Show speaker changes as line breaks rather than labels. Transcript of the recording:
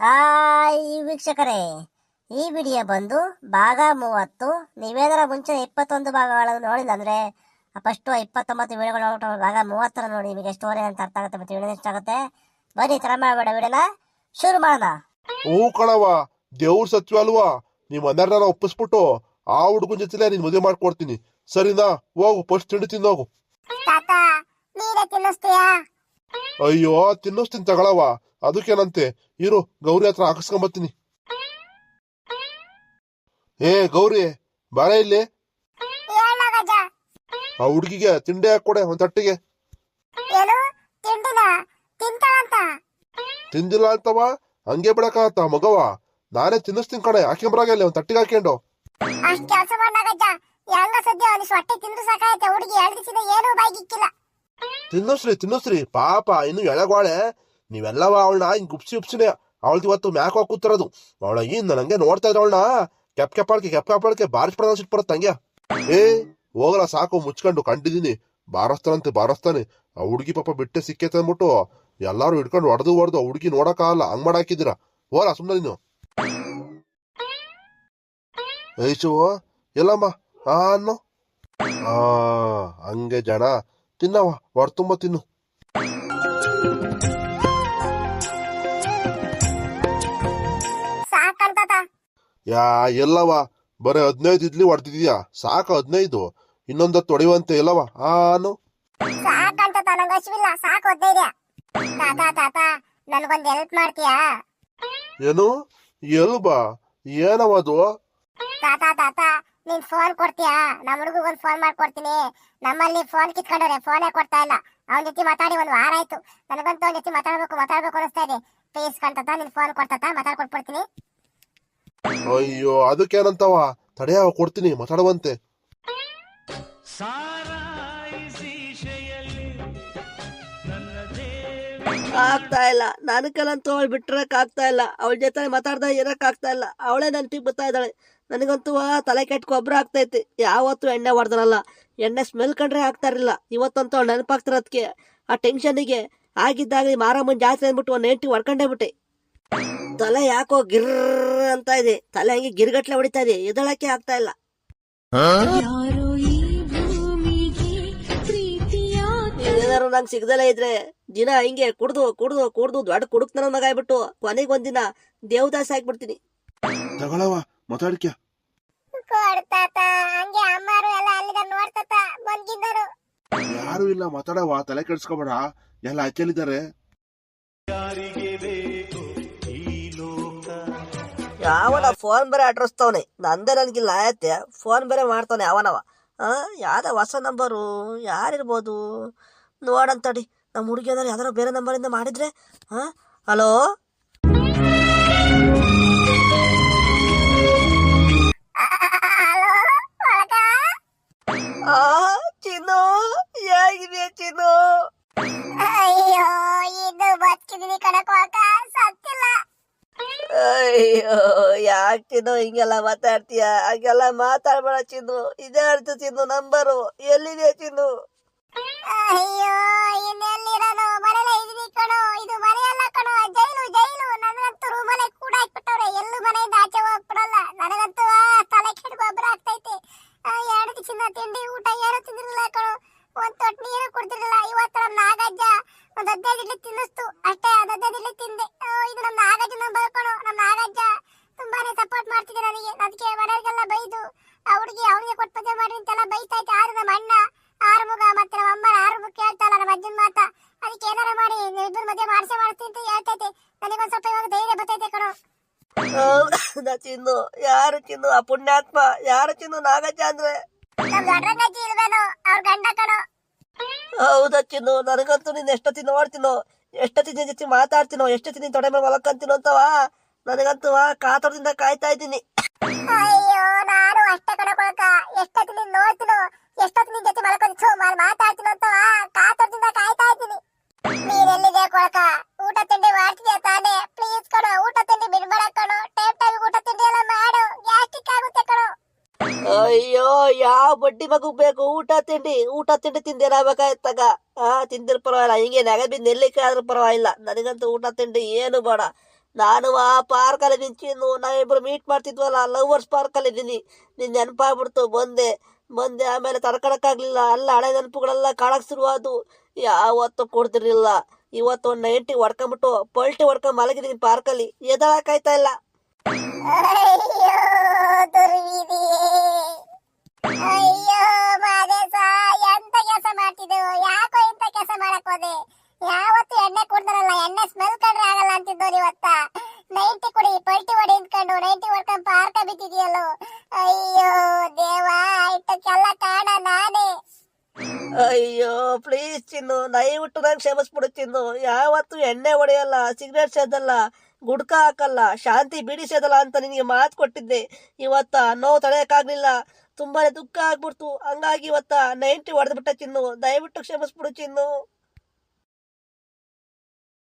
Hi ವೀಕ್ಷಕರೇ ಈ video ಬಂದು ಭಾಗ ಮೂವತ್ತು ನೀವೇನಾರ ಮುಂಚೆ ಇಪ್ಪತ್ತೊಂದು ಭಾಗಗಳನ್ನು ನೋಡಿಲ್ಲ ಅಂದ್ರೆ ಫಸ್ಟ್ ಇಪ್ಪತ್ತೊಂಬತ್ತು ವಿಡಿಯೋಗಳು ನೋಡ್ಬಿಟ್ಟು ಭಾಗ ಮೂವತ್ತರ ನೋಡಿ ನಿಮಗೆ ಸ್ಟೋರಿ ಅಂತ ಅರ್ಥ ಆಗುತ್ತೆ ಮತ್ತೆ ವಿಡಿಯೋ ಇಷ್ಟ ಆಗುತ್ತೆ. ಬನ್ನಿ ತರ ಮಾಡಬೇಡ ವಿಡಿಯೋನ. ಶುರು ಮಾಡೋಣ.
ಹೂ ಕಣವ ದೇವ್ರ ಸತ್ವ ಅಲ್ವಾ? ನಿಮ್ ಮನೆಯವ್ರನ್ನ ಒಪ್ಪಿಸ್ಬಿಟ್ಟು ಆ ಹುಡುಗನ ಜೊತೆ ನೀನ್ ಮದುವೆ ಮಾಡ್ಕೊಡ್ತೀನಿ. ಸರಿನಾ? ಹೋಗು ಫಸ್ಟ್ ತಿಂಡಿ ತಿನ್ನೋಗು
ತಾತ ನೀರೇ ತಿನ್ನಿಸ್ತೀಯಾ?
ಅಯ್ಯೋ ತಿನ್ನಿಸ್ತೀನಿ ತಗೊಳವ ಅದಕ್ಕೇನಂತೆ? ಇರು ಗೌರಿ ಹತ್ರ ಹಾಕಿಸ್ಕೊಂಬತ್ತೀನಿ ಏ ಗೌರಿ ಬಾಳೆ ಇಲ್ಲಿ? ಆ ಹುಡುಗಿಗೆ ತಿಂಡಿ ಹಾಕೊಡೆ ಒಂದ್ ತಟ್ಟಿಗೆ ತಿಂದಿಲ್ಲ ಅಂತವ? ಹಂಗೆ ಬಿಡಕಾತ ಮಗವ? ನಾನೇ ತಿನ್ನಿಸ್ತೀನಿ ಕಣೆ ಹಾಕ್ಯಂಬ್ರಾಗಲ್ಲಿ ಒಂದ್ ತಟ್ಟಿಗೆ ಹಾಕೊಂಡು
ಅಷ್ಟ್ ಕೆಲಸ ಮಾಡಾಗಜ್ಜ ಹೆಂಗ ಸದ್ಯ ಒಂದಿಷ್ಟು ಹೊಟ್ಟೆ ತಿಂದ್ರು ಸಾಕಾಯ್ತೆ ಹುಡುಗಿ ಎರಡು ದಿವಸದ ಏನೂ ಬಾಯ್ಗಿಕ್ಕಿಲ್ಲ.
ತಿನ್ನಿಸ್ರಿ ತಿನ್ನಿಸ್ರಿ ಪಾಪ ಇನ್ನು ಎಳಗೋಳೆ ನೀವೆಲ್ಲವ ಅವಳನ್ನ ಹಿಂಗ್ ಗುಪ್ಸಿ ಗುಪ್ಸಿನೇ ಅವಳ್ದು ಇವತ್ತು ಮ್ಯಾಕ್ ಹೋಗಿ ಕೂತಿರೋದು. ಅವಳ ಇನ್ ನಂಗೆ ನೋಡ್ತಾ ಇದ್ದ ಅವಳನ್ನ ಕೆಪ್ ಕೆಪ್ಪಾಳ್ಕೆ ಕೆಪ್ ಕೆಪ್ಪಾಳ್ಕೆ ಬಾರಿಸ್ಬಿಡೋಣ ಸಿಟ್ ಬರುತ್ತೆ ಹಂಗೆ. ಏ, ಹೋಗಲ್ಲ ಸಾಕು, ಮುಚ್ಕೊಂಡು ಕಂಡಿದೀನಿ ಬಾರಸ್ತಾನಂತೆ, ಬಾರಸ್ತಾನೆ. ಆ ಹುಡುಗಿ ಪಾಪ ಬಿಟ್ಟೆ ಸಿಕ್ಕೈತೆ ಅಂದ್ಬಿಟ್ಟು ಎಲ್ಲಾರು ಹಿಡ್ಕೊಂಡು ಹೊಡೆದು ಹೊಡೆದು ಹುಡುಗಿ ನೋಡಕ್ಕಾಗಲ್ಲ, ಹಂಗ್ ಮಾಡಾಕಿದ್ದೀರ? ಹೋರ ಸುಮ್ಮನೆ ನೀನು. ಐಶು ಎಲ್ಲಮ್ಮ? ಆ, ಅನ್ನೋ? ಹಂಗೆ ಜನ. ತಿನ್ನವ ಹೊಡ್ತುಂಬ ತಿನ್ನು.
ಸಾಕಂತತ
ಯಾ ಎಲ್ಲವ ಬರೀ ಹದಿನೈದು ಇಡ್ಲಿ ಹೊಡ್ತಿದ್ಯಾ ಸಾಕು ಹದಿನೈದು. ಇನ್ನೊಂದತ್ತು ಹೊಡೆಯುವಂತೆ ಇಲ್ಲವ ಆನು
ಸಾಕಂತ ನಂಗೆ ಹಸಿವಿಲ್ಲ. ಸಾಕು ತಾತ ತಾತ ನನ್ಗೊಂದ್ ಹೆಲ್ಪ್ ಮಾಡ್ತೀಯಾ?
ಏನು? ಎಲ್ಬಾ ಏನವ ಅದು?
ತಾತ ತಾತ ನೀನ್ ಫೋನ್ ಕೊಡ್ತೀಯಾ? ನಮ್ಮ ಹುಡುಗಗೊಂದ್ ಫೋನ್ ಮಾಡ್ಕೊಡ್ತೀನಿ. ನಮ್ಮಲ್ಲಿ ಫೋನ್ ಕಿತ್ಕೊಂಡ್ರೆ ಫೋನೇ ಕೊಡ್ತಾ ಇಲ್ಲ. ಅವನ ಜೊತೆ ಮಾತಾಡಿ ಒಂದ್ ವಾರ ಆಯ್ತು. ನನಗಂತೂ ಅವನ ಜೊತೆ ಮಾತಾಡ್ಬೇಕು ಮಾತಾಡ್ಬೇಕು ಅನಿಸ್ತಾ ಇದೆ. ಪ್ಲೀಸ್ ಕಂತತ ನಿನ್ ಫೋನ್ ಕೊಡ್ತಾ ಮಾತಾಡ್ಕೊಟ್ಬಿಡ್ತೀನಿ.
ಅಯ್ಯೋ, ಅದಕ್ಕೇನಂತವ? ತಡೆಯವ ಕೊಡ್ತೀನಿ, ಮಾತಾಡುವಂತೆ.
ಆಗ್ತಾ ಇಲ್ಲ. ನನ್ನ ಕೈಲಂತೂ ಅವಳು ಬಿಟ್ಟಿರಕ್ ಆಗ್ತಾ ಇಲ್ಲ. ಅವಳ ಜೊತೆ ಮಾತಾಡ್ದ ಇರಕ್ ಆಗ್ತಾ ಇಲ್ಲ. ಅವಳೇ ಟಿಪ್ ಬರ್ತಾ ಇದ್ದಾಳೆ. ನನಗಂತೂ ತಲೆ ಕೆಟ್ಟ ಗೊಬ್ಬರ ಆಗ್ತೈತಿ ಯಾವತ್ತೂ ಎಣ್ಣೆ ಹೊಡೆದನಲ್ಲ. ಎಣ್ಣೆ ಸ್ಮೆಲ್ ಕಂಡ್ರೆ ಆಗ್ತಾ ಇರಲಿಲ್ಲ. ಇವತ್ತಂತೂ ಅವಳು ನೆನಪಾಗ್ತಿರೋದಕ್ಕೆ ಆ ಟೆನ್ಷನಿಗೆ ಆಗಿದ್ದಾಗ ಮಾರಮ್ಮನ ಜಾಸ್ತಿ ಅಂದ್ಬಿಟ್ಟು ಒಂದು ಎಂಟಿ ಹೊಡ್ಕೊಂಡೇ ಬಿಟ್ಟೆ. ತಲೆ ಯಾಕೋ ಗಿರ್ ಅಂತ ಇದೆ. ತಲೆ ಹಂಗೆ ಗಿರ್ಗಟ್ಲೆ ಹೊಡಿತಾ ಇದೆ. ಎದಳಕ್ಕೆ ಆಗ್ತಾ ಇಲ್ಲ.
ಯಾರೋ ಈ ಭೂಮಿಗೆ ಪ್ರೀತಿಯ
ಏನಾರು ನಂಗೆ ಸಿಗದಲೇ ಇದ್ರೆ ದಿನ ಹಿಂಗೆ ಕುಡ್ದು ಕುಡ್ದು ಕುಡ್ದು ದೊಡ್ಡ ಕುಡುಕ್ತನ ಮಗ ಆಗ್ಬಿಟ್ಟು ಕೊನೆಗೆ ಒಂದಿನ ದೇವದಾಸ ಆಗ್ಬಿಡ್ತೀನಿ.
ತಗೊಳವ ಮಾತಾಡ್ಕ್ಯ.
ಕೊಡ್ತಾತ ಹಂಗೆ ಅಮ್ಮಾರು ಎಲ್ಲ ಅಲ್ಲಿಗ ನೋಡ್ತತ ಬಂದಿದ್ದರು.
ಯಾರು ಇಲ್ಲ ಮಾತಾಡವ ತಲೆ ಕೆಡ್ಸ್ಕೊಬೇಡ. ಎಲ್ಲ ಹಚ್ಚಲಿದ್ದಾರೆ
ಯಾವನ ಫೋನ್ ಬೇರೆ ಅಡ್ರೆಸ್ತವನೆ ನಂದೇ ನನಗಿಲ್ಲ ಆಯತ್ತೆ. ಫೋನ್ ಬೇರೆ ಮಾಡ್ತಾನೆ ಯಾವನವ? ಆ? ಯಾವ್ದ ಹೊಸ ನಂಬರು ಯಾರಿರ್ಬೋದು? ನೋಡಂತಡಿ ನಮ್ಮ ಹುಡುಗಿ ಅಂದ್ರೆ ಯಾವ್ದಾರ ಬೇರೆ ನಂಬರಿಂದ ಮಾಡಿದ್ರೆ ಹಾ ಹಲೋ
ಅಯ್ಯೋ
ಯಾಕೆ ಚಿನ್ನು ಹಿಂಗೆಲ್ಲ ಮಾತಾಡ್ತೀಯ? ಹಾಗೆಲ್ಲ ಮಾತಾಡ್ಬೇಡ ಚಿನ್ನು. ಇದೇ ಅರ್ಥ ಚಿನ್ನು, ನಂಬರು. ಎಲ್ಲಿದೆ ಚಿನ್ನು?
ಅಯ್ಯೋ ಇನ್ನೆಲ್ಲಿರೋದು ಮನೇಲೆ ಇದೀನಿ ಕಣೋ. ಇದು ಮನೆ ಕಣೋ. ಜೈಲು ಜೈಲು. ನನಗಂತೂ ರೂಮಲ್ಲೇ ಕೂಡ ಹಾಕ್ಬಿಟ್ಟವ್ರೆ ಎಲ್ಲೂ ಮನೆಯಿಂದ ಆಚೆ ಹೋಗ್ಬಿಡಲ್ಲ. ನನಗಂತೂ ತಲೆ ಕೆಟ್ಟು ಗೊಬ್ಬರ ಆಗ್ತೈತೆ. ಎರಡು ದಿವಸದಿಂದ ತಿಂಡಿ ಊಟ, ಏನು ತಿಂದಿರಲಿಲ್ಲ ಕಣೋ. ಒಂದ್ ತೊಟ್ಟು ನೀರು ಕುಡ್ದಿರಲಿಲ್ಲ. ಇವತ್ತು ನಮ್ಮ ನಾಗಜ್ಜ ಒಂದ್ ಹದಿನೈದು ಇಡ್ಲಿ ತಿನ್ನಿಸ್ತು. ಅಷ್ಟೇ ಹದಿನೈದು ಸಪೋರ್ಟ್ ನನಗೆ. ಅದಕ್ಕೆ ಮನೆಯವ್ರಿಗೆಲ್ಲ ಬೈದು ಆ ಹುಡುಗಿ ಅವನಿಗೆ ಕೊಟ್ಟು ಪೂಜೆ ಮಾಡಿ ಅಂತೆಲ್ಲ ಬೈತಾ ಆರು ಆದ್ರೆ ನಮ್ಮ ಅಣ್ಣ ಆರು ಮುಗ ಮತ್ತೆ ನಮ್ಮ ಅಮ್ಮನ ಆರು ಮುಗ ಕೇಳ್ತಾಳ ನಮ್ಮ ಅಜ್ಜನ ಮಾತ. ಅದಕ್ಕೆ ಏನಾರ ಮಾಡಿ ಇಬ್ಬರು ಮದುವೆ ಮಾಡಿಸೇ ಮಾಡ್ತೀನಿ ಅಂತ ಹೇಳ್ತೈತೆ ನನಗೊಂದು ಸ್ವಲ್ಪ ಇವಾಗ ಧೈರ್ಯ ಬರ್ತೈತೆ ಕಣೋ.
ಚಿನ್ನು. ಯಾರು ಚಿನ್ನು? ಆ ಪುಣ್ಯಾತ್ಮ. ಯಾರು ಚಿನ್ನು? ನಾಗಜ್ಜ ಅಂದ್ರೆ?
ಅವ್ರ ಗಂಡ ಕಣೋ.
ಹೌದಾ ಚಿನ್ನು. ನನಗಂತೂ ನೀನ್ ಎಷ್ಟೊತ್ತಿ ನೋಡ್ತೀನೋ? ಎಷ್ಟೊತ್ತಿ ನಿನ್ ಜೊತೆ ಮಾತಾಡ್ತೀನೋ? ಎಷ್ಟೊತ್ತಿ ನೀನ್ ತೊಡೆ ಮೇಲೆ ಮಲಕ್ಕಂತೀನೋ ಅಂತವಾ? ನನಗಂತೂ ಆ ಕಾತರದಿಂದ ಕಾಯ್ತಾ ಇದ್ದೀನಿ.
ಅಯ್ಯೋ ನಾನು ಅಷ್ಟೇ ಕಣ ಕೊಳಕ. ಎಷ್ಟೊತ್ತು ನೀನ್ ನೋಡ್ತೀನೋ ಎಷ್ಟೊತ್ತು ನಿನ್ ಜೊತೆ ಮಲ್ಕೊಂಡು ಮಾತಾಡ್ತೀನೋ ಅಂತ ಕಾತರದಿಂದ ಕಾಯ್ತಾ ಇದ್ದೀನಿ. ನೀನ್ ಎಲ್ಲಿದೆ ಕೊಳಕ? ಊಟ ತಿಂಡಿ ಮಾಡ್ತಿದ್ಯಾ ತಾನೇ? ಪ್ಲೀಸ್ ಕಣೋ ಊಟ ತಿಂಡಿ ಬಿಡ್ಬೇಡ ಕಣೋ. ಟೈಮ್ ಟೈಮ್ ಊಟ ತಿಂಡಿ ಎಲ್ಲ ಮಾಡು. ಗ್ಯಾಸ್ಟಿಕ್ ಆಗುತ್ತೆ ಕಣೋ.
ಅಯ್ಯೋ ಯಾವ ಬಡ್ಡಿ ಮಗು ಬೇಕು? ಊಟ ತಿಂಡಿ ಊಟ ತಿಂಡಿ ತಿಂದೇನಾಗಬೇಕಾಯ್ತಾಗ ಆ ತಿಂದಿರ್ ಪರವಾಗಿಲ್ಲ. ಹಿಂಗೆ ನೆಗೆ ಬಿದ್ದು ನೆಲ್ಲಿಕ್ಕೆ ಆದ್ರೂ ಪರವಾಗಿಲ್ಲ. ನನಗಂತೂ ಊಟ ತಿಂಡಿ ಏನು ಬೇಡ. ನಾನು ಆ ಪಾರ್ಕಲ್ಲಿ ನಿಂಚಿನ್ನು ನಾವಿಬ್ರು ಮೀಟ್ ಮಾಡ್ತಿದ್ವಲ್ಲ ಲವರ್ಸ್ ಪಾರ್ಕಲ್ಲಿ ಇದ್ದೀನಿ ನಿನ್ ನೆನಪಾಗ್ಬಿಡ್ತು, ಬಂದೆ. ಬಂದೆ, ಆಮೇಲೆ ತಡ್ಕೊಳಕ್ಕಾಗ್ಲಿಲ್ಲ ಅಲ್ಲ ಹಳೆ ನೆನಪುಗಳೆಲ್ಲ ಕಾಣಕ್ ಶುರುವಾದು ಯಾವತ್ತೂ ಕೊಡ್ತಿರ್ಲಿಲ್ಲ. ಇವತ್ತು ಒಂದು ನೈಂಟಿ ಹೊಡ್ಕೊಂಬಿಟ್ಟು ಪಲ್ಟಿ ಹೊಡ್ಕೊಂಡ್ ಮಲಗಿದ್ದೀನಿ ಪಾರ್ಕಲ್ಲಿ ಎದಳಕ್ಕಾಯ್ತಾ ಇಲ್ಲ?
ಅಯ್ಯೋ ಎಂತ ಕೆಲಸ ಇಟ್ಟಕ್ಕೆಲ್ಲ ಕಾರಣ ನಾನೇ.
ಅಯ್ಯೋ ಪ್ಲೀಸ್ ಚಿನ್ನು ದಯವಿಟ್ಟು ನಂಗೆ ಕ್ಷಮಿಸ್ಬಿಡು ಚಿನ್ನು ಯಾವತ್ತು ಎಣ್ಣೆ ಹೊಡೆಯಲ್ಲ ಸಿಗರೇಟ್ ಸೇದಲ್ಲ, ಗುಡ್ಕ ಹಾಕಲ್ಲ, ಶಾಂತಿ ಬಿಡಿ ಸೇದಲ್ಲ ಅಂತ ನಿನಗೆ ಮಾತು ಕೊಟ್ಟಿದ್ದೆ. ಇವತ್ತ ನೋವು ತಡೆಯಕ್ಕಾಗ್ಲಿಲ್ಲ. ತುಂಬಾನೇ ದುಃಖ ಆಗ್ಬಿಡ್ತು. ಹಂಗಾಗಿ ಇವತ್ತ ನೈಂಟಿ ಹೊಡೆದ್ಬಿಟ್ಟ ಚಿನ್ನು ದಯವಿಟ್ಟು ಕ್ಷಮಿಸ್ಬಿಡು ಚಿನ್ನು